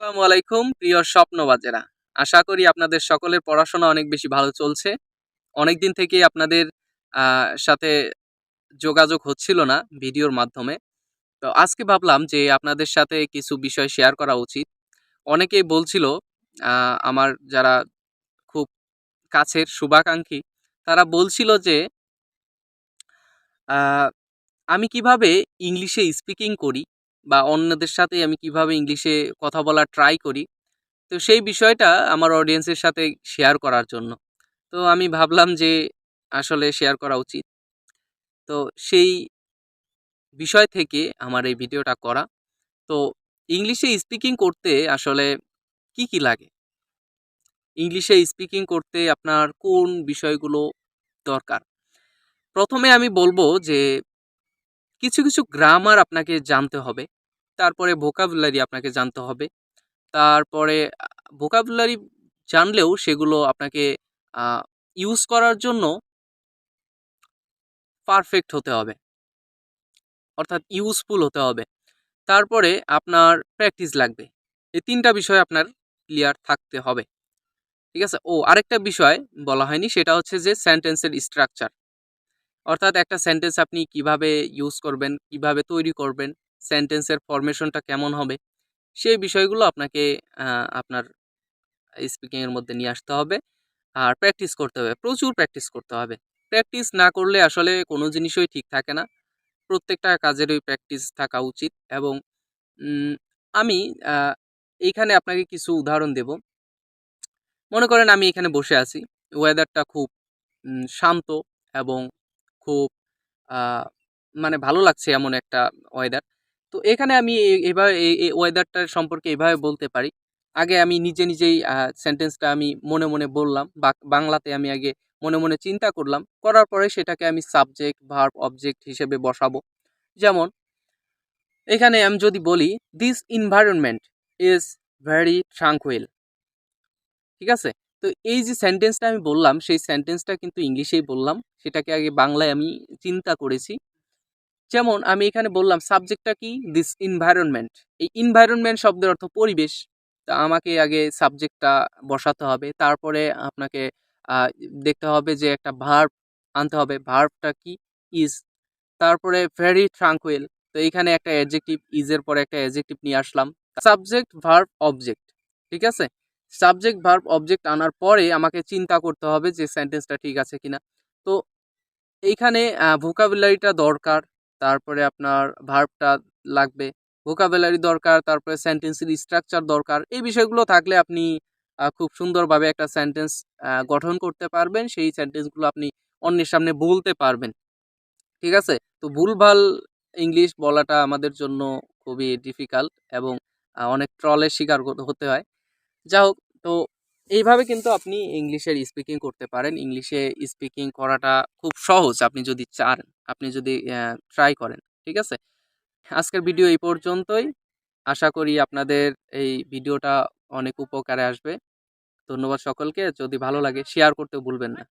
আসসালামু আলাইকুম, প্রিয় স্বপ্নবাজেরা। আশা করি আপনাদের সকলের পড়াশোনা অনেক বেশি ভালো চলছে। অনেক দিন থেকে আপনাদের সাথে যোগাযোগ হচ্ছিল না ভিডিওর মাধ্যমে। তো আজকে ভাবলাম যে আপনাদের সাথে কিছু বিষয় শেয়ার করা উচিত। অনেকেই বলছিল আমার যারা খুব কাছের, শুভাকাঙ্ক্ষী, তারা বলছিল যে আমি কীভাবে ইংলিশে স্পিকিং করি? বা অন্যদের সাথে আমি কীভাবে ইংলিশে কথা বলার ট্রাই করি। তো সেই বিষয়টা আমার অডিয়েন্সের সাথে শেয়ার করার জন্য। তো আমি ভাবলাম যে আসলে শেয়ার করা উচিত। তো সেই বিষয় থেকে আমার এই ভিডিওটা করা। তো ইংলিশে স্পিকিং করতে আসলে কি কি লাগে? ইংলিশে স্পিকিং করতে আপনার কোন বিষয়গুলো দরকার? প্রথমে আমি বলব যে কিছু কিছু গ্রামার আপনাকে জানতে হবে। তারপরে ভোকাবুলারি আপনাকে জানতে হবে। তারপরে ভোকাবুলারি জানলেও সেগুলো আপনাকে ইউজ করার জন্য পারফেক্ট হতে হবে। অর্থাৎ ইউজফুল হতে হবে। তারপরে আপনার প্র্যাকটিস লাগবে। এই তিনটা বিষয় আপনার ক্লিয়ার থাকতে হবে। ঠিক আছে? ও, আরেকটা বিষয় বলা হয়নি, সেটা হচ্ছে যে সেন্টেন্সের স্ট্রাকচার অর্থাৎ একটা সেন্টেন্স আপনি কীভাবে ইউজ করবেন, কীভাবে তৈরি করবেন সেন্টেন্সের ফরমেশনটা কেমন হবে, সেই বিষয়গুলো আপনাকে আপনার স্পিকিংয়ের মধ্যে নিয়ে আসতে হবে। আর প্র্যাকটিস করতে হবে, প্রচুর প্র্যাকটিস করতে হবে। প্র্যাকটিস না করলে আসলে কোনো জিনিসই ঠিক থাকে না। প্রত্যেকটা কাজেরই প্র্যাকটিস থাকা উচিত এবং আমি এইখানে আপনাকে কিছু উদাহরণ দেব। মনে করেন আমি এখানে বসে আছি ওয়েদারটা খুব শান্ত এবং খুব মানে ভালো লাগছে এমন একটা ওয়েদার তো এখানে আমি এভাবে এই ওয়েদারটার সম্পর্কে এভাবে বলতে পারি। আগে আমি নিজে নিজেই সেন্টেন্সটা আমি মনে মনে বললাম বাংলাতে আমি আগে মনে মনে চিন্তা করলাম। করার পরে সেটাকে আমি সাবজেক্ট ভার্ব অবজেক্ট হিসেবে বসাবো। যেমন, এখানে আমি যদি বলি this environment is very tranquil ঠিক আছে? তো এই যে সেন্টেন্সটা আমি বললাম, সেই সেন্টেন্সটা কিন্তু ইংলিশেই বললাম। সেটাকে আগে বাংলায় আমি চিন্তা করেছি। যেমন আমি এখানে বললাম সাবজেক্টটা কি? দিস এনভায়রনমেন্ট এই এনভায়রনমেন্ট শব্দের অর্থ পরিবেশ। তা আমাকে আগে সাবজেক্টটা বসাতে হবে। তারপরে আপনাকে দেখতে হবে যে একটা ভার্ব আনতে হবে। ভার্বটা কি? ইজ তারপরে ভেরি ট্রাঙ্কুইল তো এইখানে একটা অ্যাডজেক্টিভ ইজের পরে একটা অ্যাডজেক্টিভ নিয়ে আসলাম। সাবজেক্ট ভার্ব অবজেক্ট ঠিক আছে? সাবজেক্ট ভার্ব অবজেক্ট আনার পরে আমাকে চিন্তা করতে হবে যে সেন্টেন্সটা ঠিক আছে কিনা। তো এইখানে ভোকাবুলারিটা দরকার। তারপরে আপনার ভার্বটা লাগবে। ভোকাবেলারি দরকার, তারপরে সেন্টেন্সের স্ট্রাকচার দরকার। এই বিষয়গুলো থাকলে আপনি খুব সুন্দরভাবে একটা সেন্টেন্স গঠন করতে পারবেন। সেই সেন্টেন্সগুলো আপনি অন্যের সামনে বলতে পারবেন। ঠিক আছে? তো ভুলভাল ইংলিশ বলাটা আমাদের জন্য খুবই ডিফিকাল্ট এবং অনেক ট্রলের শিকার হতে- হয়। যা হোক তো এইভাবে কিন্তু আপনি ইংলিশের স্পিকিং করতে পারেন। ইংলিশে স্পিকিং করাটা খুব সহজ আপনি যদি চান, আপনি যদি ট্রাই করেন, ঠিক আছে? আজকের ভিডিও এই পর্যন্তই। আশা করি আপনাদের এই ভিডিওটা অনেক উপকারে আসবে। ধন্যবাদ সকলকে। যদি ভালো লাগে শেয়ার করতে ভুলবেন না।